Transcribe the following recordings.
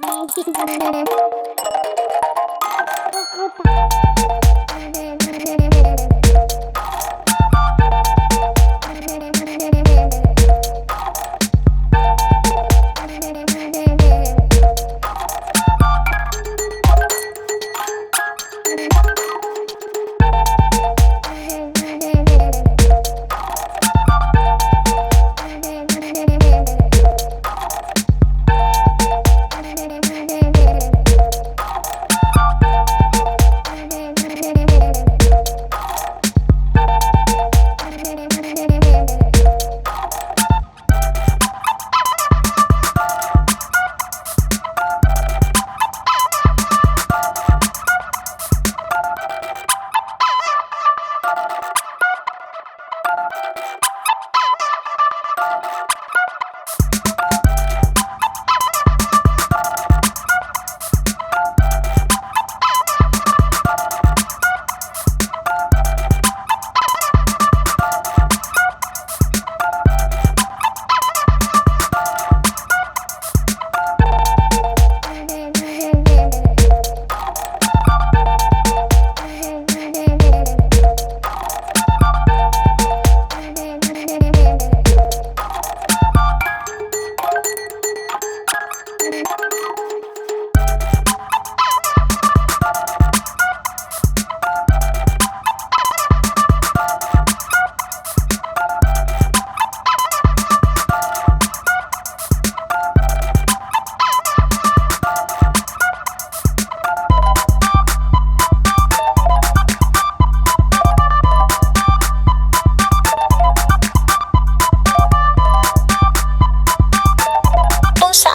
kung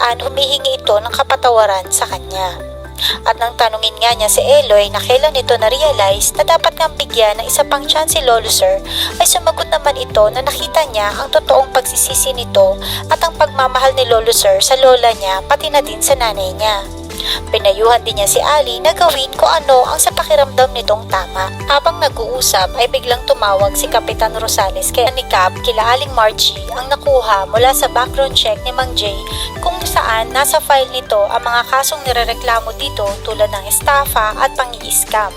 saan humihingi ito ng kapatawaran sa kanya. At nang tanungin nga niya si Eloy na kailan ito na-realize na dapat ngang bigyan ng isa pang chance si Lolo Sir, ay sumagot naman ito na nakita niya ang totoong pagsisisi nito at ang pagmamahal ni Lolo Sir sa lola niya pati na din sa nanay niya. Pinayuhan din niya si Ali na gawin kung ano ang sa pakiramdam nitong tama. Habang nag-uusap ay biglang tumawag si Kapitan Rosales kay Anikap kila Aling Margie ang nakuha mula sa background check ni Mang Jay kung saan nasa file nito ang mga kasong nirereklamo dito tulad ng estafa at pangi-scam.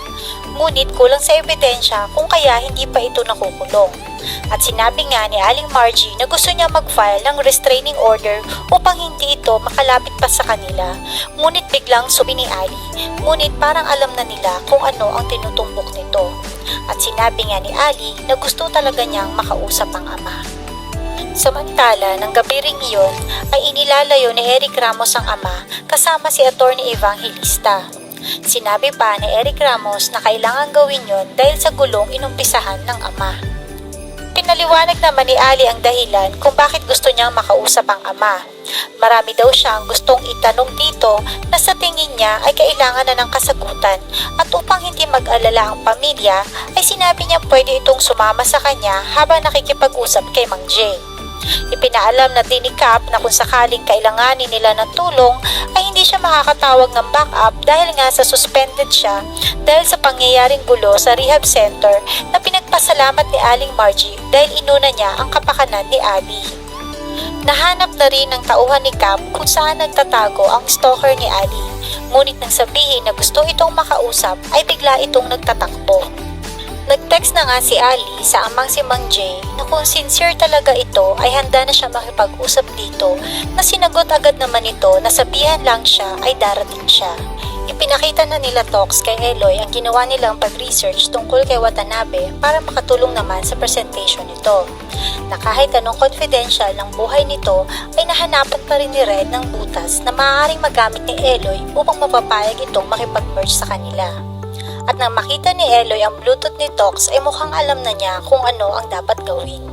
Ngunit kulang sa ebidensya kung kaya hindi pa ito nakukulong. At sinabi nga ni Aling Margie na gusto niya mag-file ng restraining order upang hindi ito makalapit pa sa kanila. Ngunit biglang subi ni Ali. Ngunit parang alam na nila kung ano ang tinutumbok nito. At sinabi nga ni Ali na gusto talaga niyang makausap ang ama. Samantala, ng gabi ring iyon ay inilalayo ni Eric Ramos ang ama kasama si Attorney Evangelista. Sinabi pa ni Eric Ramos na kailangan gawin yon dahil sa gulong inumpisahan ng ama. Pinaliwanag naman ni Ali ang dahilan kung bakit gusto niyang makausap ang ama. Marami daw siyang gustong itanong dito na sa tingin niya ay kailangan na ng kasagutan at upang hindi mag-alala ang pamilya ay sinabi niya pwede itong sumama sa kanya habang nakikipag-usap kay Mang Jay. Ipinaalam na din ni Cap na kung sakaling kailanganin nila ng tulong ay hindi siya makakatawag ng backup dahil nga sa suspended siya dahil sa pangyayaring gulo sa rehab center na pinagpasalamat ni Aling Margie dahil inuna niya ang kapakanan ni Ali. Nahanap na rin ng tauhan ni Cap kung saan nagtatago ang stalker ni Ali. Ngunit nang sabihin na gusto itong makausap ay bigla itong nagtatakbo. Nag-text na nga si Ali sa amang si Mang Jay na kung sincere talaga ito ay handa na siya makipag-usap dito na sinagot agad naman ito na sabihan lang siya ay darating siya. Ipinakita na nila Tox kay Eloy ang ginawa nilang pag-research tungkol kay Watanabe para makatulong naman sa presentation nito. Na kahit anong confidential ng buhay nito ay nahanapan pa rin ni Red ng butas na maaaring magamit ni Eloy upang mapapayag itong makipag-merge sa kanila. At nang makita ni Eloy ang Bluetooth ni Tox ay mukhang alam na niya kung ano ang dapat gawin.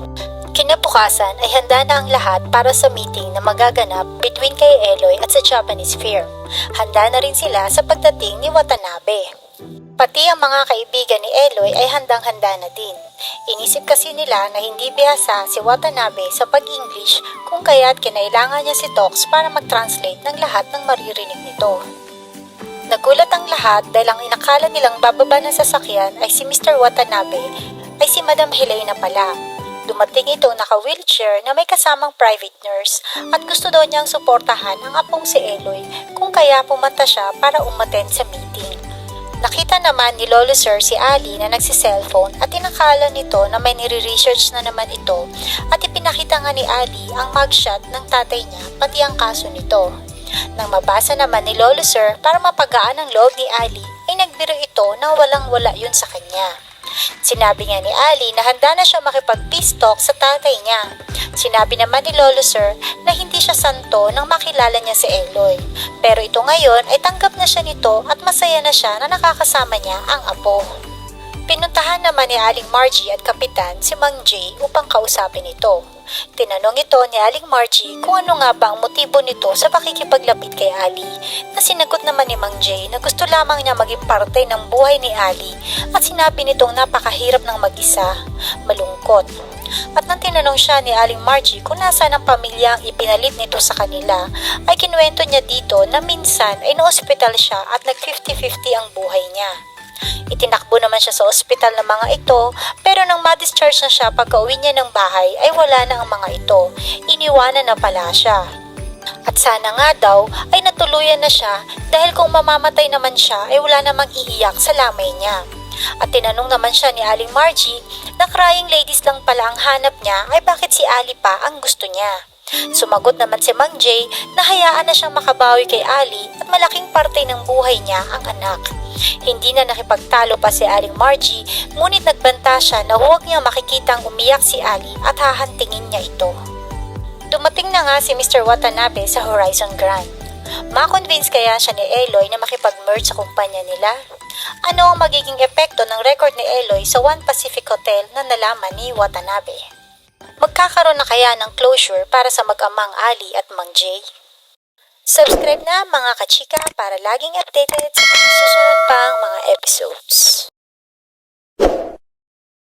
Kinabukasan ay handa na ang lahat para sa meeting na magaganap between kay Eloy at sa Japanese firm. Handa na rin sila sa pagdating ni Watanabe. Pati ang mga kaibigan ni Eloy ay handang-handa na din. Inisip kasi nila na hindi bihasa si Watanabe sa pag-English kung kaya't kinailangan niya si Tox para mag-translate ng lahat ng maririnig nito. Nagulat ang lahat dahil ang inakala nilang bababa ng sasakyan ay si Mr. Watanabe ay si Madam Helena pala. Dumating ito naka-wheelchair na may kasamang private nurse at gusto daw niyang suportahan ang apong si Eloy kung kaya pumunta siya para umaten sa meeting. Nakita naman ni Lolo Sir si Ali na nagsi-cellphone at tinakala nito na may nire-research na naman ito at ipinakita nga ni Ali ang mugshot ng tatay niya pati ang kaso nito. Nang mabasa naman ni Lolo Sir para mapagaan ang loob ni Ali ay nagbiro ito na walang wala yun sa kanya. Sinabi nga ni Ali na handa na siya makipag-peace talk sa tatay niya. Sinabi naman ni Lolo Sir na hindi siya santo nang makilala niya si Eloy. Pero ito ngayon ay tanggap na siya nito at masaya na siya na nakakasama niya ang apo. Pinuntahan naman ni Aling Margie at Kapitan si Mang Jay upang kausapin ito. Tinanong ito ni Aling Margie kung ano nga ba ang motibo nito sa pakikipaglapit kay Ali na sinagot naman ni Mang Jay na gusto lamang niya maging parte ng buhay ni Ali at sinabi nitong napakahirap ng mag-isa, malungkot. At nang tinanong siya ni Aling Margie kung nasaan ang pamilya ang ipinalit nito sa kanila, ay kinuwento niya dito na minsan ay naospital siya at nag 50-50 ang buhay niya. Itinakbo naman siya sa ospital ng mga ito pero nang ma-discharge na siya pagka uwi niya ng bahay ay wala na ang mga ito. Iniwanan na pala siya. At sana nga daw ay natuluyan na siya dahil kung mamamatay naman siya ay wala namang iiyak sa lamay niya. At tinanong naman siya ni Aling Margie na crying ladies lang pala ang hanap niya ay bakit si Ali pa ang gusto niya. Sumagot naman si Mang Jay na hayaan na siyang makabawi kay Ali at malaking parte ng buhay niya ang anak. Hindi na nakipagtalo pa si Aling Margie ngunit nagbanta siya na huwag niya makikitang umiyak si Ali at hahantingin niya ito. Dumating na nga si Mr. Watanabe sa Horizon Grand. Ma-convince kaya siya ni Eloy na makipag-merge sa kumpanya nila? Ano ang magiging epekto ng record ni Eloy sa One Pacific Hotel na nalaman ni Watanabe? Magkakaroon na kaya ng closure para sa mag-amang Ali at Mang Jay? Subscribe na mga kachika para laging updated sa mga susunod pang mga episodes.